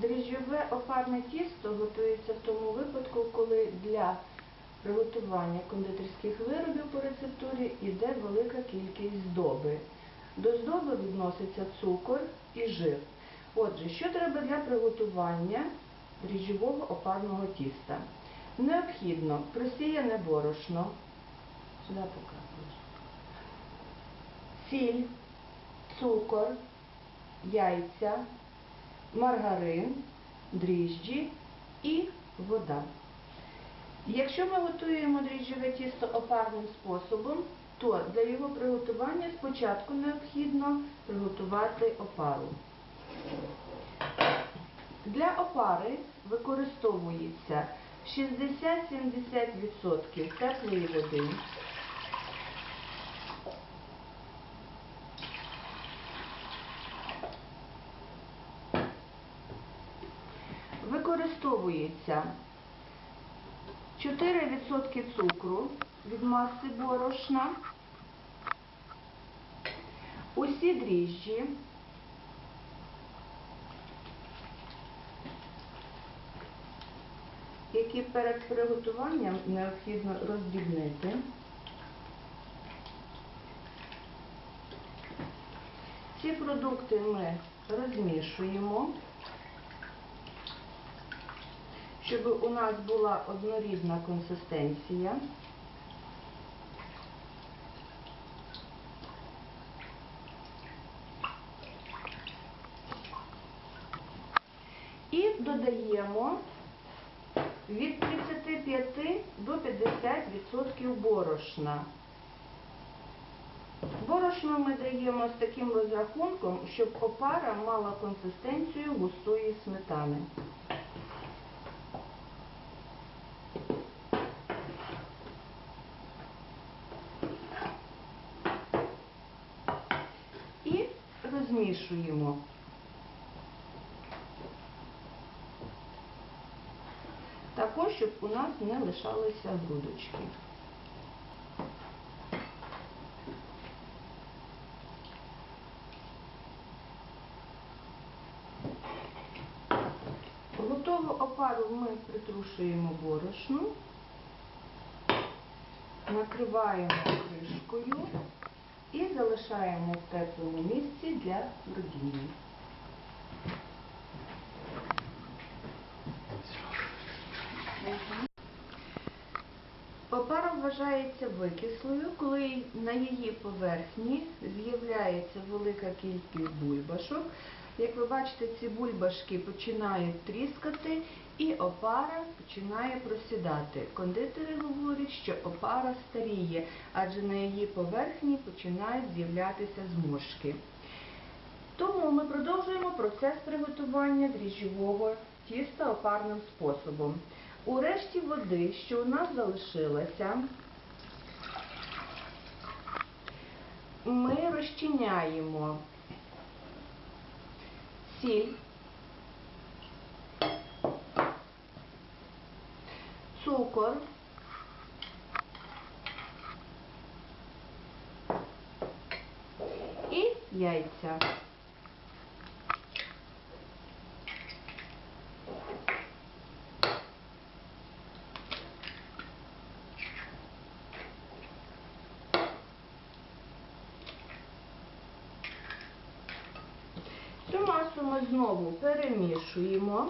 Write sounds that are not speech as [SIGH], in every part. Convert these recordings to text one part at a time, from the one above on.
Дріжджове опарне тісто готується в тому випадку, коли для приготування кондитерських виробів по рецептурі йде велика кількість здоби. До здоби відноситься цукор і жир. Отже, що треба для приготування дріжджового опарного тіста? Необхідно просіяне борошно, сюди показуєш, сіль, цукор, яйця, маргарин, дріжджі і вода. Якщо ми готуємо дріжджове тісто опарним способом, то для його приготування спочатку необхідно приготувати опару. Для опари використовується 60-70% теплої води, використовується 4% цукру від маси борошна, усі дріжджі, які перед приготуванням необхідно роздрібнити. Ці продукти ми розмішуємо, щоб у нас була однорідна консистенція. І додаємо від 35 до 50% борошна. Борошно ми даємо з таким розрахунком, щоб опара мала консистенцію густої сметани. І розмішуємо. Також, щоб у нас не лишалися грудочки. Готову опару ми притрушуємо борошну, накриваємо кришкою і залишаємо в теплому місці для бродіння. Папера вважається викислою, коли на її поверхні з'являється велика кількість бульбашок. Як ви бачите, ці бульбашки починають тріскати і опара починає просідати. Кондитери говорять, що опара старіє, адже на її поверхні починають з'являтися зморшки. Тому ми продовжуємо процес приготування дріжджового тіста опарним способом. У решті води, що у нас залишилася, ми розчиняємо сіль, цукор, і. Цю масу ми знову перемішуємо.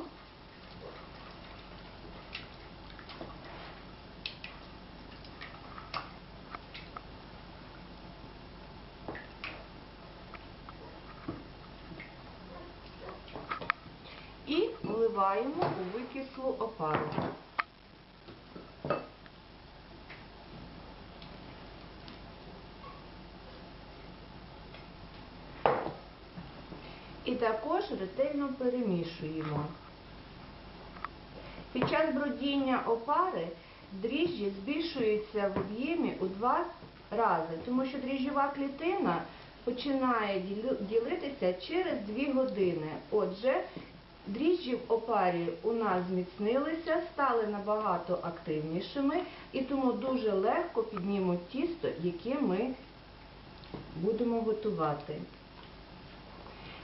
І вливаємо у викислу опару. І також ретельно перемішуємо. Під час бродіння опари дріжджі збільшуються в об'ємі у два рази, тому що дріжджова клітина починає ділитися через 2 години. Отже, дріжджі в опарі у нас зміцнилися, стали набагато активнішими і тому дуже легко піднімуть тісто, яке ми будемо готувати.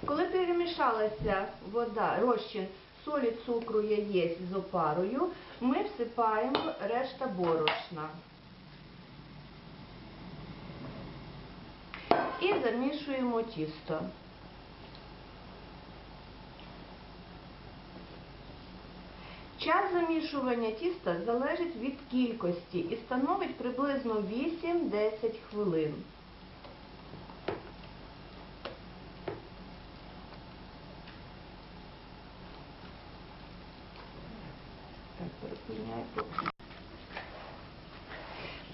Коли перемішалася вода, розчин солі, цукру, яєць з опарою, ми всипаємо решта борошна. І замішуємо тісто. Час замішування тіста залежить від кількості і становить приблизно 8-10 хвилин. Так, перепиняю.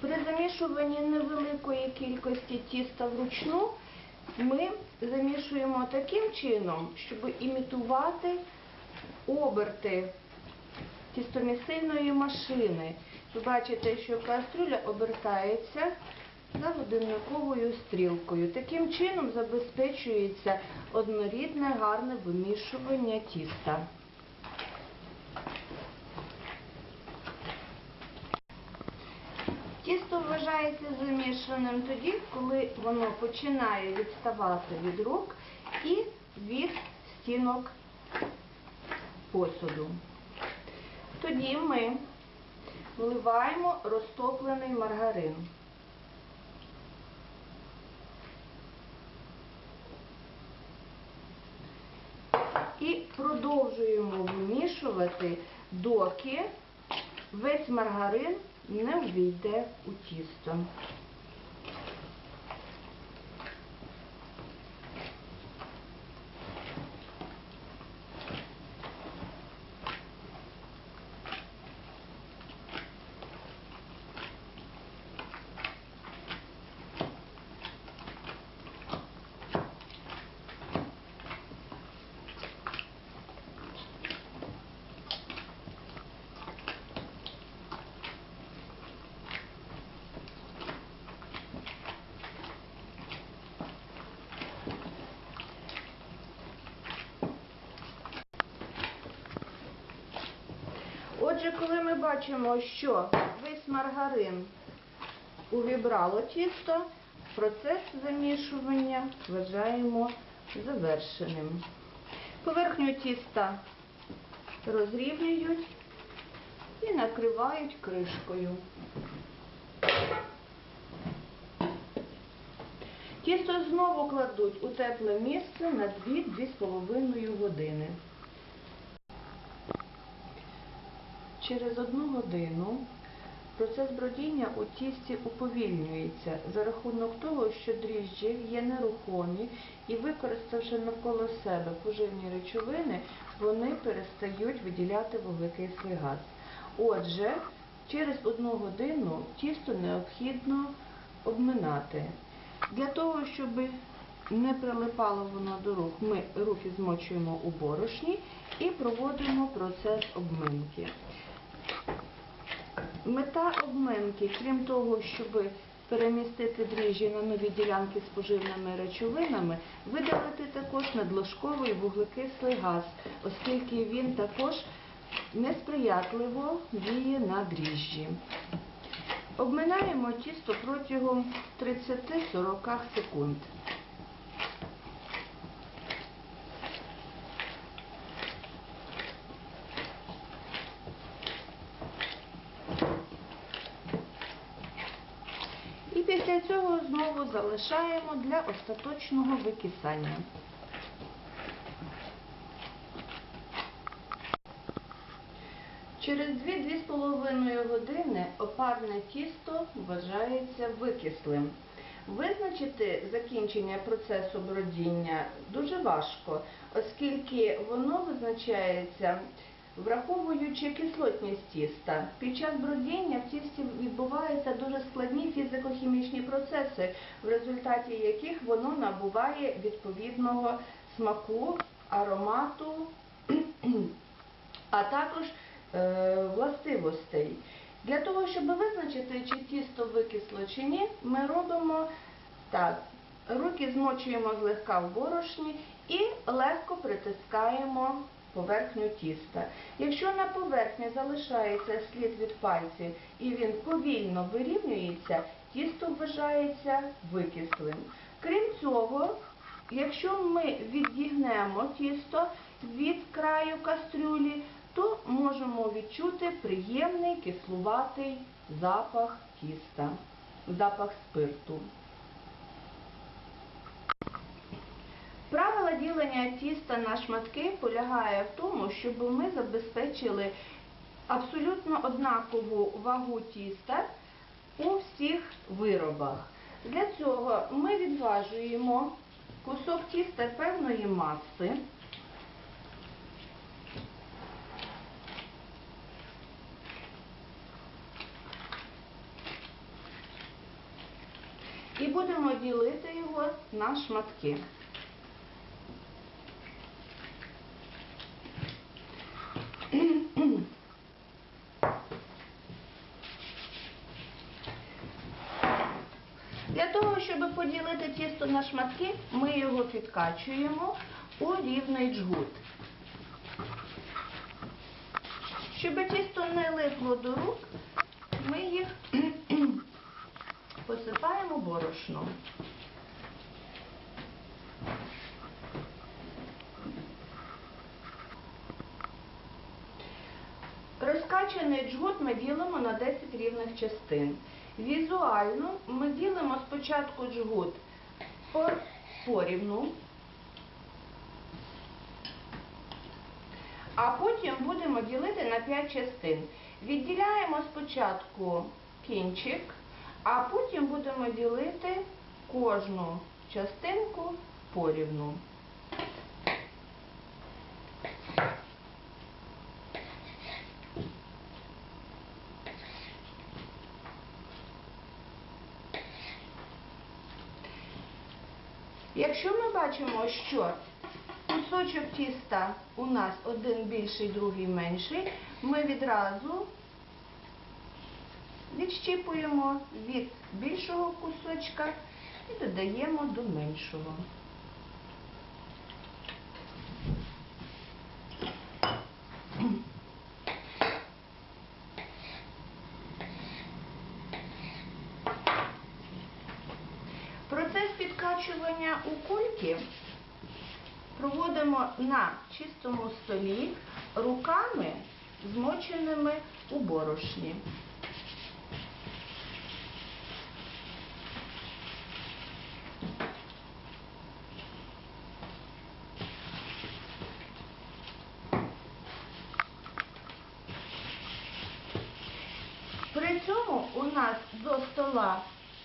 При замішуванні невеликої кількості тіста вручну ми замішуємо таким чином, щоб імітувати оберти тістомісильної машини. Ви бачите, що каструля обертається за годинниковою стрілкою. Таким чином забезпечується однорідне гарне вимішування тіста. Тісто вважається замішаним тоді, коли воно починає відставати від рук і від стінок посуду. Тоді ми вливаємо розтоплений маргарин. І продовжуємо вимішувати, доки весь маргарин не увійде у тісто. Отже, коли ми бачимо, що весь маргарин увібрало тісто, процес замішування вважаємо завершеним. Поверхню тіста розрівнюють і накривають кришкою. Тісто знову кладуть у тепле місце на 2-2,5 години. Через одну годину процес бродіння у тісті уповільнюється за рахунок того, що дріжджі є нерухомі і використавши навколо себе поживні речовини, вони перестають виділяти вуглекислий газ. Отже, через одну годину тісто необхідно обминати. Для того, щоб не прилипало воно до рук, ми руки змочуємо у борошні і проводимо процес обминки. Мета обминки, крім того, щоб перемістити дріжджі на нові ділянки з поживними речовинами, видалити також надлишковий вуглекислий газ, оскільки він також несприятливо діє на дріжджі. Обминаємо тісто протягом 30-40 секунд. І після цього знову залишаємо для остаточного викисання. Через 2-2,5 години опарне тісто вважається викислим. Визначити закінчення процесу бродіння дуже важко, оскільки воно визначається враховуючи кислотність тіста. Під час бродіння в тісті відбуваються дуже складні фізико-хімічні процеси, в результаті яких воно набуває відповідного смаку, аромату, [CLEARS THROAT] а також е, властивостей. Для того, щоб визначити, чи тісто викисло чи ні, ми робимо так. Руки змочуємо злегка в борошні і легко притискаємо поверхню тіста. Якщо на поверхні залишається слід від пальців і він повільно вирівнюється, тісто вважається викислим. Крім цього, якщо ми відігнемо тісто від краю кастрюлі, то можемо відчути приємний кислуватий запах тіста, запах спирту. Правило ділення тіста на шматки полягає в тому, щоб ми забезпечили абсолютно однакову вагу тіста у всіх виробах. Для цього ми відважуємо кусок тіста певної маси. І будемо ділити його на шматки. Для того, щоб поділити тісто на шматки, ми його підкачуємо у рівний джгут. Щоб тісто не липло до рук, ми їх [CLEARS THROAT] посипаємо борошном. Розкачаний джгут ми ділимо на 10 рівних частин. Візуально ми ділимо спочатку джгут порівну, а потім будемо ділити на 5 частин. Відділяємо спочатку кінчик, а потім будемо ділити кожну частинку порівну. Якщо ми бачимо, що кусочок тіста у нас один більший, другий менший, ми відразу відщіпуємо від більшого кусочка і додаємо до меншого. Процес підкачування у кульки проводимо на чистому столі руками, змоченими у борошні. При цьому у нас до стола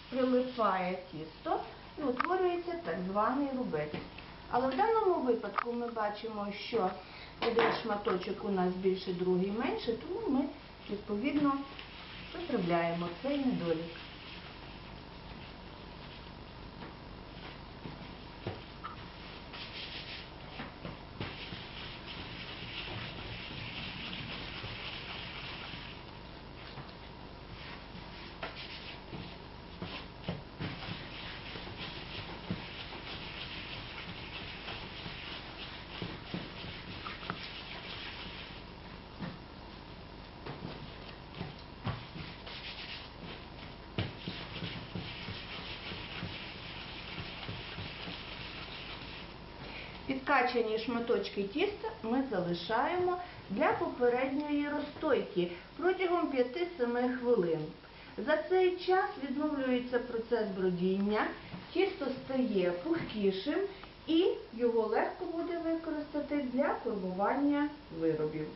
прилипає тісто і утворюється так званий рубець. Але в даному випадку ми бачимо, що один шматочок у нас більше, другий менше, тому ми відповідно виправляємо цей недолік. Підкачані шматочки тіста ми залишаємо для попередньої розстойки протягом 5-7 хвилин. За цей час відновлюється процес бродіння, тісто стає пухкішим і його легко буде використати для формування виробів.